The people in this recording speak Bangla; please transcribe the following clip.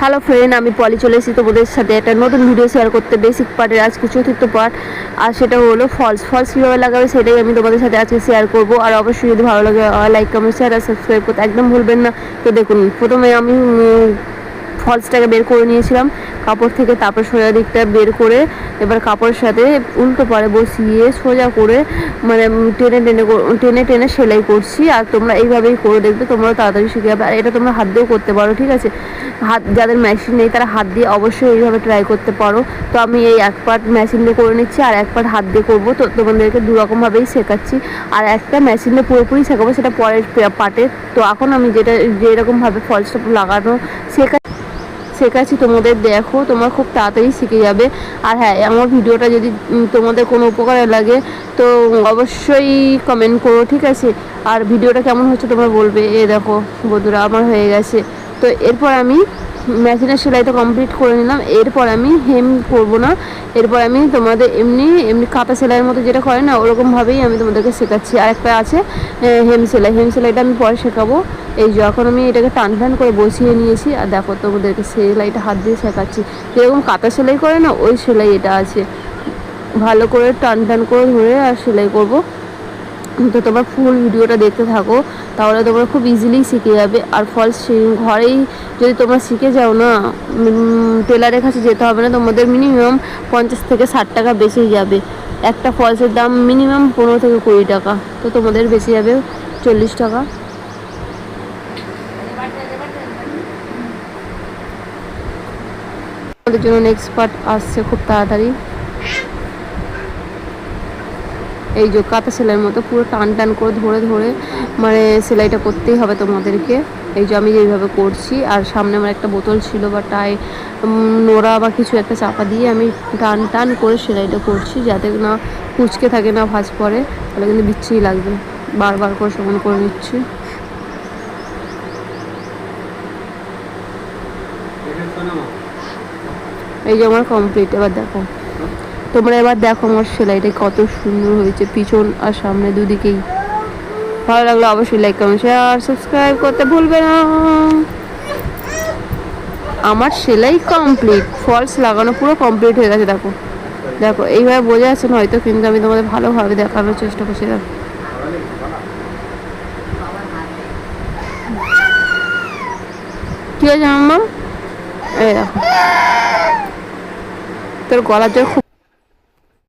হ্যালো ফ্রেন্ড আমি পলি চলে এসেছি তোমাদের সাথে একটা নতুন ভিডিও শেয়ার করতে। বেসিক পার্টের আজকে চতুর্থ পার্ট আর সেটা হলো ফলস ফলস কীভাবে লাগাবে সেটাই আমি তোমাদের সাথে আজকে শেয়ার করব। আর অবশ্যই যদি ভালো লাগে লাইক কমেন্ট শেয়ার আর সাবস্ক্রাইব করতে একদম ভুলবেন না। তো দেখুন, প্রথমে আমি ফলসটাকে বের করে নিয়েছিলাম, কাপড় থেকে তারপর সোজা দিকটা বের করে এবার কাপড়ের সাথে উল্টো পারে বসিয়ে সোজা করে মানে টেনে টেনে টেনে টেনে সেলাই করছি আর তোমরা এইভাবেই করে দেখবে তোমরাও তাড়াতাড়ি শিখে যাবে। আর এটা তোমরা হাত দিয়েও করতে পারো, ঠিক আছে? হাত, যাদের মেশিন নেই তারা হাত দিয়ে অবশ্যই এইভাবে ট্রাই করতে পারো। তো আমি এই এক পার্ট মেশিন দিয়ে করে নিচ্ছি আর এক পার্ট হাত দিয়ে করব। তো তোমাদেরকে দু রকমভাবেই শেখাচ্ছি। আর একটা মেশিন দিয়ে পুরোপুরি শেখাবো, সেটা পরের পার্টে তো এখন আমি যেটা, যেরকমভাবে ফলসটা লাগানো শেখা শেখাচ্ছি, তোমাদের দেখো, তোমার খুব তাড়াতাড়ি শিখে যাবে। আর হ্যাঁ আমার ভিডিওটা যদি তোমাদের কোনো উপকারে লাগে, তো অবশ্যই কমেন্ট করো, ঠিক আছে? আর ভিডিওটা কেমন হচ্ছে তোমরা বলবে, এ দেখো, বন্ধুরা, আমার হয়ে গেছে। তো এরপর আমি মেশিনের সেলাইটা কমপ্লিট করে নিলাম। এরপর আমি হেম করব না। এরপর আমি তোমাদের এমনি এমনি কাঁথা সেলাইয়ের মতো যেটা করে না, ওরকমভাবেই আমি তোমাদেরকে শেখাচ্ছি। আর একটা আছে হেম সেলাই। হেম সেলাইটা আমি পরে শেখাবো। এই যখন আমি এটাকে টান টান করে বসিয়ে নিয়েছি। আর দেখো তোমাদেরকে সেলাইটা হাত দিয়ে শেখাচ্ছি। যেরকম কাঁথা সেলাই করে না, ওই সেলাই এটা আছে। ভালো করে টান টান করে ধরে আর সেলাই করব। তো তোমরা ফুল ভিডিওটা দেখতে থাকো, তাহলে তোমরা খুব ইজিলি শিখে যাবে। আর ফলস ঘরেই যদি তোমরা শিখে যাও না টেলারের কাছে যেতে হবে না, তোমাদের মিনিমাম পঞ্চাশ থেকে ষাট টাকা বেশি যাবে। একটা ফলসের দাম মিনিমাম পনেরো থেকে কুড়ি টাকা, তো তোমাদের বেশি যাবে চল্লিশ টাকা। আমাদের জন্য নেক্সট পার্ট আসছে খুব তাড়াতাড়ি। এই যে কাঁথা সেলাইয়ের মতো পুরো টান টান করে ধরে ধরে মানে সেলাইটা করতেই হবে তোমাদেরকে। এই যে আমি যেইভাবে করছি আর সামনে আমার একটা বোতল ছিল বা টাই নোড়া বা কিছু একটা চাপা দিয়ে আমি টান টান করে সেলাইটা করছি যাতে না কুচকে থাকে না ভাঁজ পড়ে। তাহলে কিন্তু বিচ্ছিরি লাগবে। বারবার করে সমান করে নিচ্ছি। এই যে আমার কমপ্লিট এবার দেখো। তোমরা এবার দেখো আমার সেলাইটা কত সুন্দর হয়েছে, পিছন আর সামনে দুদিকেই। ভালো লাগলে অবশ্যই লাইক কমেন্ট শেয়ার সাবস্ক্রাইব করতে ভুলবে না। আমার সেলাই কমপ্লিট ফলস লাগানো পুরো কমপ্লিট হয়ে গেছে, দেখো। দেখো, এইভাবে বোঝা যাচ্ছে না, হয়তো কিন্তু আমি তোমাদের ভালোভাবে দেখানোর চেষ্টা করছি, দেখো। কি হয়েছে আমার এই দেখো। তোর গলার জোর খুব